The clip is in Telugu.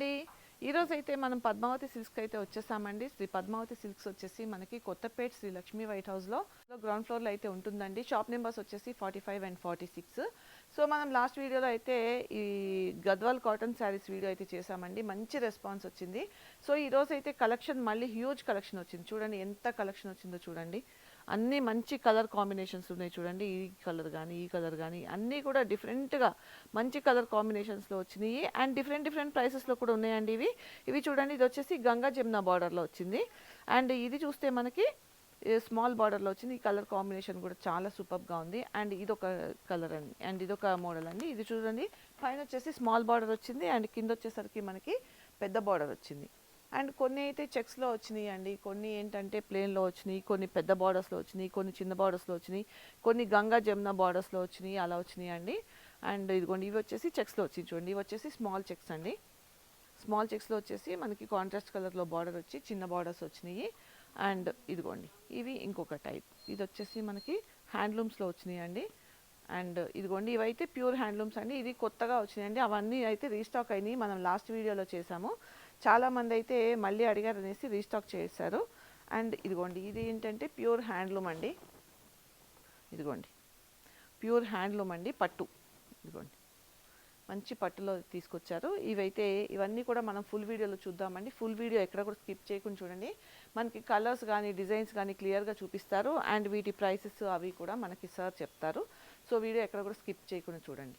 అండి ఈరోజు అయితే మనం పద్మావతి సిల్క్స్ అయితే వచ్చేసామండి. శ్రీ పద్మావతి సిల్క్స్ వచ్చేసి మనకి కొత్తపేట శ్రీ లక్ష్మీ వైట్ హౌస్లో గ్రౌండ్ ఫ్లోర్లో అయితే ఉంటుందండి. షాప్ నెంబర్స్ వచ్చేసి forty five and forty six so మనం లాస్ట్ వీడియోలో అయితే ఈ గద్వాల్ కాటన్ శారీస్ వీడియో అయితే చేసామండి. మంచి రెస్పాన్స్ వచ్చింది. సో ఈ అయితే కలెక్షన్ మళ్ళీ హ్యూజ్ కలెక్షన్ వచ్చింది. చూడండి ఎంత కలెక్షన్ వచ్చిందో చూడండి. అన్నీ మంచి కలర్ కాంబినేషన్స్ ఉన్నాయి చూడండి. ఈ కలర్ కానీ ఈ కలర్ కానీ అన్నీ కూడా డిఫరెంట్గా మంచి కలర్ కాంబినేషన్స్లో వచ్చినాయి. అండ్ డిఫరెంట్ డిఫరెంట్ ప్రైసెస్లో కూడా ఉన్నాయండి ఇవి. ఇవి చూడండి ఇది వచ్చేసి గంగా జమున బార్డర్లో వచ్చింది. అండ్ ఇది చూస్తే మనకి స్మాల్ బార్డర్లో వచ్చింది. ఈ కలర్ కాంబినేషన్ కూడా చాలా సూపర్గా ఉంది. అండ్ ఇది ఒక కలర్ అండి అండ్ ఇది ఒక మోడల్ అండి. ఇది చూడండి పైన వచ్చేసి స్మాల్ బార్డర్ వచ్చింది. అండ్ కింద వచ్చేసరికి మనకి పెద్ద బార్డర్ వచ్చింది. అండ్ కొన్ని అయితే చెక్స్లో వచ్చినాయి అండి కొన్ని ఏంటంటే ప్లేన్లో వచ్చినాయి కొన్ని పెద్ద బార్డర్స్లో వచ్చినాయి కొన్ని చిన్న బార్డర్స్లో వచ్చినాయి కొన్ని గంగా జమున బార్డర్స్లో వచ్చినాయి అలా వచ్చినాయి అండి అండ్ ఇదిగోండి ఇవి వచ్చేసి చెక్స్లో వచ్చి చూడండి. ఇవి వచ్చేసి స్మాల్ చెక్స్ అండి. స్మాల్ చెక్స్లో వచ్చేసి మనకి కాంట్రాస్ట్ కలర్లో బార్డర్ వచ్చి చిన్న బార్డర్స్ వచ్చినాయి. అండ్ ఇదిగోండి ఇవి ఇంకొక టైప్. ఇది వచ్చేసి మనకి హ్యాండ్లూమ్స్లో వచ్చినాయి అండి అండ్ ఇదిగోండి ఇవైతే ప్యూర్ హ్యాండ్లూమ్స్ అండి. ఇది కొత్తగా వచ్చినాయండి. అవన్నీ అయితే రీస్టాక్ అయినాయి. మనం లాస్ట్ వీడియోలో చేసాము. చాలామంది అయితే మళ్ళీ అడిగారు అనేసి రీస్టాక్ చేశారు. అండ్ ఇదిగోండి ఇది ఏంటంటే ప్యూర్ హ్యాండ్లూమ్ అండి. ఇదిగోండి ప్యూర్ హ్యాండ్లూమ్ అండి పట్టు. ఇదిగోండి మంచి పట్టులో తీసుకొచ్చారు. ఇవైతే ఇవన్నీ కూడా మనం ఫుల్ వీడియోలో చూద్దామండి. ఫుల్ వీడియో ఎక్కడ కూడా స్కిప్ చేయకుండా చూడండి. మనకి కలర్స్ కానీ డిజైన్స్ కానీ క్లియర్గా చూపిస్తారు. అండ్ వీటి ప్రైసెస్ అవి కూడా మనకి సార్ చెప్తారు. సో వీడియో ఎక్కడ కూడా స్కిప్ చేయకుండా చూడండి.